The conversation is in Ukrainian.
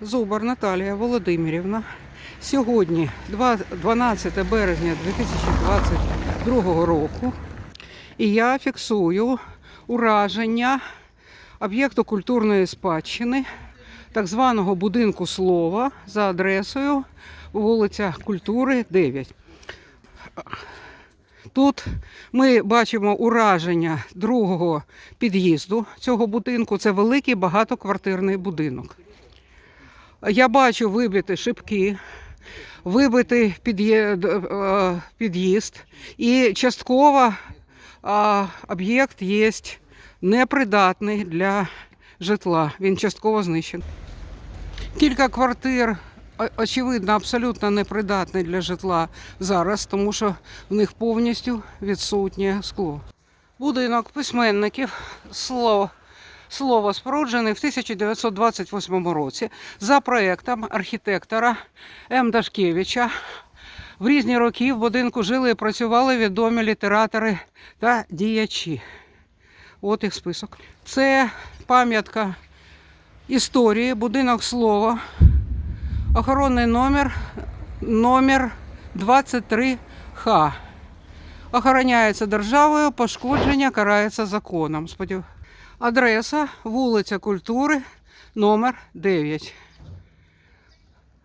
Зубар Наталія Володимирівна. Сьогодні, 12 березня 2022 року, і я фіксую ураження об'єкту культурної спадщини, так званого будинку слова за адресою вулиця Культури 9. Тут ми бачимо ураження другого під'їзду цього будинку. Це великий багатоквартирний будинок. Я бачу вибиті шибки, вибитий е, під'їзд, і частково об'єкт є непридатний для житла. Він частково знищений. Кілька квартир, очевидно, абсолютно непридатні для житла зараз, тому що в них повністю відсутнє скло. Будинок письменників слово, слово споруджений в 1928 році за проектом архітектора М. Дашкевича. В різні роки в будинку жили і працювали відомі літератори та діячі. От їх список. Це пам'ятка історії, будинок слова, охоронний номер, номер 23Х. Охороняється державою, пошкодження карається законом. Сподів- Адреса вулиця Культури, номер 9.